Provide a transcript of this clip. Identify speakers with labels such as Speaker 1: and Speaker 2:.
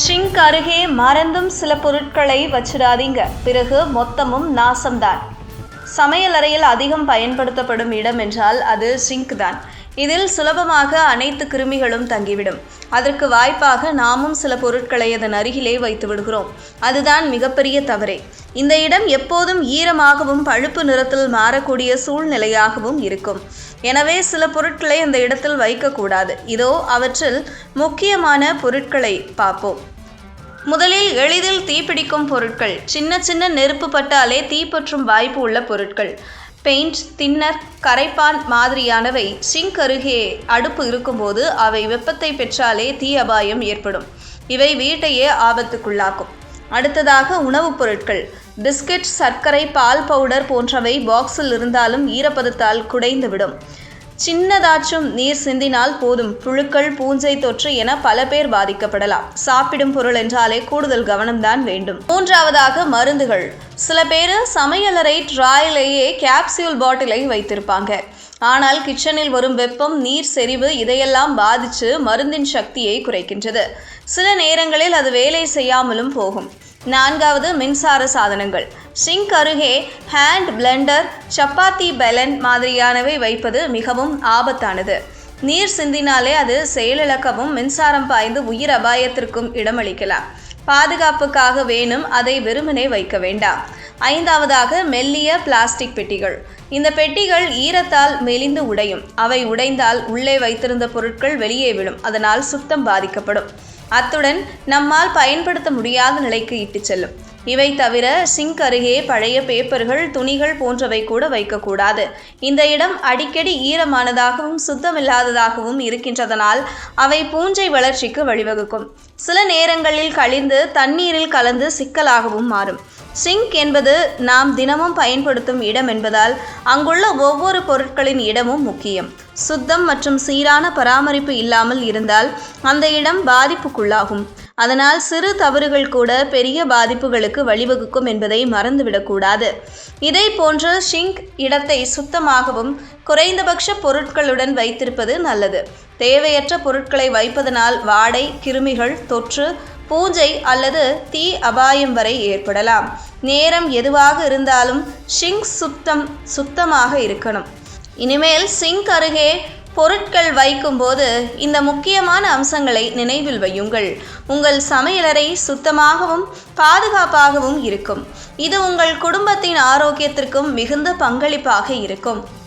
Speaker 1: Sink அருகே மறந்தும் சில பொருட்களை வச்சிடாதீங்க. பிறகு மொத்தமும் நாசம்தான். சமையலறையில் அதிகம் பயன்படுத்தப்படும் இடம் என்றால் அது சிங்க் தான். இதில் சுலபமாக அனைத்து கிருமிகளும் தங்கிவிடும். அதற்கு வாய்ப்பாக நாமும் சில பொருட்களை அதன் அருகிலே வைத்து விடுகிறோம். அதுதான் மிகப்பெரிய தவறே. இந்த இடம் எப்போதும் ஈரமாகவும் பழுப்பு நிறத்தில் மாறக்கூடிய சூழ்நிலையாகவும் இருக்கும். எனவே சில பொருட்களை அந்த இடத்தில் வைக்கக்கூடாது. இதோ அவற்றில் முக்கியமான பொருட்களை பார்ப்போம். முதலில் எளிதில் தீப்பிடிக்கும் பொருட்கள். சின்ன சின்ன நெருப்பு பட்டாலே தீப்பற்றும் வாய்ப்பு உள்ள பொருட்கள். பெயிண்ட் தின்னர் கரைப்பான் மாதிரியானவை சிங்க் அருகே அடுப்பு இருக்கும்போது அவை வெப்பத்தை பெற்றாலே தீ அபாயம் ஏற்படும். இவை வீட்டையே ஆபத்துக்குள்ளாக்கும். அடுத்ததாக உணவுப் பொருட்கள். பிஸ்கட் சர்க்கரை பால் பவுடர் போன்றவை பாக்ஸில் இருந்தாலும் ஈரப்பதத்தால் குடைந்துவிடும். சின்னதாச்சும் நீர் சிந்தினால் போதும். புழுக்கள் பூஞ்சை தொற்று என பல பேர் பாதிக்கப்படலாம். சாப்பிடும் பொருள் என்றாலே கூடுதல் கவனம்தான் வேண்டும். மூன்றாவதாக மருந்துகள். சில பேர் சமையலறை ட்ராயிலேயே கேப்சியூல் பாட்டிலை வைத்திருப்பாங்க. ஆனால் கிச்சனில் வரும் வெப்பம் நீர் செறிவு இதையெல்லாம் பாதித்து மருந்தின் சக்தியை குறைக்கின்றது. சில நேரங்களில் அது வேலை செய்யாமலும் போகும். நான்காவது மின்சார சாதனங்கள். சிங்க் அருகே ஹேண்ட் பிளெண்டர் சப்பாத்தி பெலன் மாதிரியானவை வைப்பது மிகவும் ஆபத்தானது. நீர் சிந்தினாலே அது செயலிழக்கவும் மின்சாரம் பாய்ந்து உயிர் அபாயத்திற்கும் இடமளிக்கலாம். பாதுகாப்புக்காக வேணும் அதை வெறுமனே வைக்க வேண்டாம். ஐந்தாவதாக மெல்லிய பிளாஸ்டிக் பெட்டிகள். இந்த பெட்டிகள் ஈரத்தால் மெலிந்து உடையும். அவை உடைந்தால் உள்ளே வைத்திருந்த பொருட்கள் வெளியே விடும் அதனால் சுத்தம் பாதிக்கப்படும். அத்துடன் நம்மால் பயன்படுத்த முடியாத நிலைக்கு இட்டுச் செல்லும். இவை தவிர சிங்க் அருகே பழைய பேப்பர்கள் துணிகள் போன்றவை கூட வைக்கக்கூடாது. இந்த இடம் அடிக்கடி ஈரமானதாகவும் சுத்தமில்லாததாகவும் இருக்கின்றதனால் அவை பூஞ்சை வளர்ச்சிக்கு வழிவகுக்கும். சில நேரங்களில் கழிந்து தண்ணீரில் கலந்து சிக்கலாகவும் மாறும். சிங்க் என்பது நாம் தினமும் பயன்படுத்தும் இடம் என்பதால் அங்குள்ள ஒவ்வொரு பொருட்களின் இடமும் முக்கியம். சுத்தம் மற்றும் சீரான பராமரிப்பு இல்லாமல் இருந்தால் அந்த இடம் பாதிப்புக்குள்ளாகும். அதனால் சிறு தவறுகள் கூட பெரிய பாதிப்புகளுக்கு வழிவகுக்கும் என்பதை மறந்துவிடக்கூடாது. இதே போன்ற ஷிங்க் இடத்தை சுத்தமாகவும் குறைந்தபட்ச பொருட்களுடன் வைத்திருப்பது நல்லது. தேவையற்ற பொருட்களை வைப்பதனால் வாடை கிருமிகள் தொற்று பூஜை அல்லது தீ அபாயம் வரை ஏற்படலாம். நேரம் எதுவாக இருந்தாலும் ஷிங்க் சுத்தம் சுத்தமாக இருக்கணும். இனிமேல் சிங்க் அருகே பொருட்கள் வைக்கும்போது இந்த முக்கியமான அம்சங்களை நினைவில் வையுங்கள். உங்கள் சமையலறை சுத்தமாகவும் பாதுகாப்பாகவும் இருக்கும். இது உங்கள் குடும்பத்தின் ஆரோக்கியத்திற்கும் மிகுந்த பங்களிப்பாக இருக்கும்.